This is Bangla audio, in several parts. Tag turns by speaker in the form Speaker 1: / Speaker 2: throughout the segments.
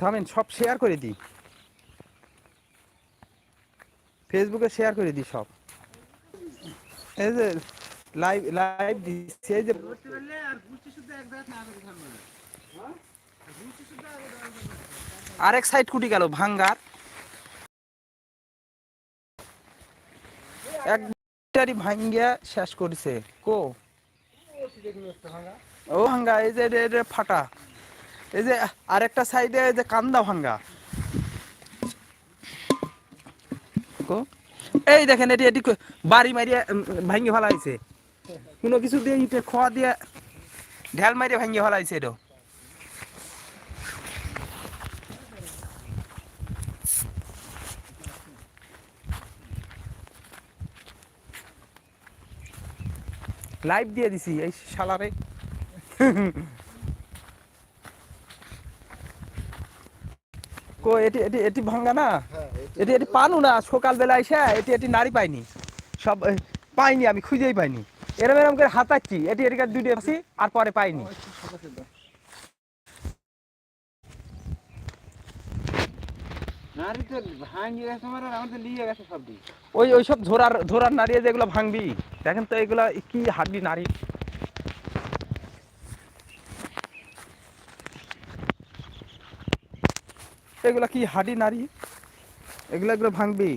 Speaker 1: থামেন, সব শেয়ার করে দিই। ফেসবুকে শেয়ার করে দিই সব। এই যে লাইভ লাইভ দিচ্ছে, এই যে আরেক সাইড কুটি গেল, ভাঙ্গার। এক ব্যাটারি ভাঙ্গিয়া শেষ করেছে। কো? ও ভাঙ্গা এই যে ফাটা। এই যে আরেকটা সাইডে এই যে কান্দা ভাঙ্গা। এই দেখেন, এটি এটি বাড়ি মারিয়া ভাঙ্গি ফেলাইছে কোনো কিছু দিয়ে ইটে খোয়া দিয়ে ঢেল মারিয়ে ভাঙ্গি ফেলাইছে এটা। লাইভ দিয়ে দিছি, এই শালারে। কো এটি এটি এটি ভাঙ্গা না? এটি এটি পানু না সকালবেলা এসে এটি এটি নারী পাইনি। সব পাইনি আমি খুঁজেই পাইনি। এরম এরম করে হাতাচ্ছি এটি এটিকার দুটো আছি আর পরে পাইনি।
Speaker 2: সব
Speaker 1: ওই ওই সব ঝোরার ঝোরার নাড়িয়ে যেগুলো ভাঙবি দেখেন তো এগুলা কি হাড্ডি নারী এগুলা কি হাডি নারী? এগুলো এগুলো ভাঙবি?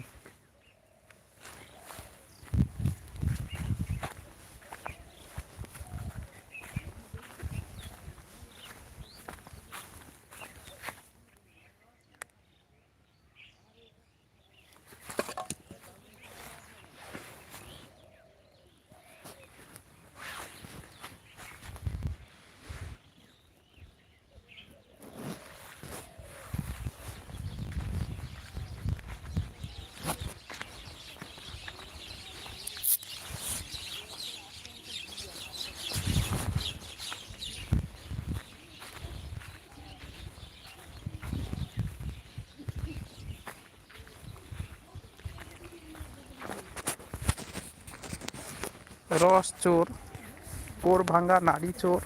Speaker 1: রস চোর কোর ভাঙ্গা নারী চোর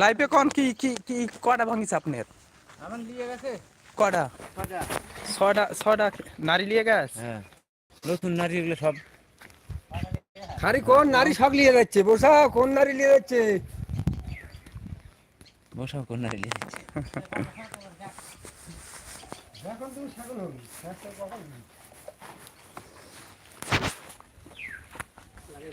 Speaker 1: লাইফে কোন কি কি কি কটা ভাঙিছে আপনার?
Speaker 2: আমার লিয়ে গেছে। কটা
Speaker 1: ছটা ছটা নারী লিয়ে গেছে?
Speaker 2: হ্যাঁ। নতুন নারী এগুলো সব।
Speaker 3: আরে কোন নারী সব নিয়ে যাচ্ছে? বসা কোন নারী নিয়ে যাচ্ছে?
Speaker 2: বসাও কোন নারী লিয়ে গেছে
Speaker 1: এই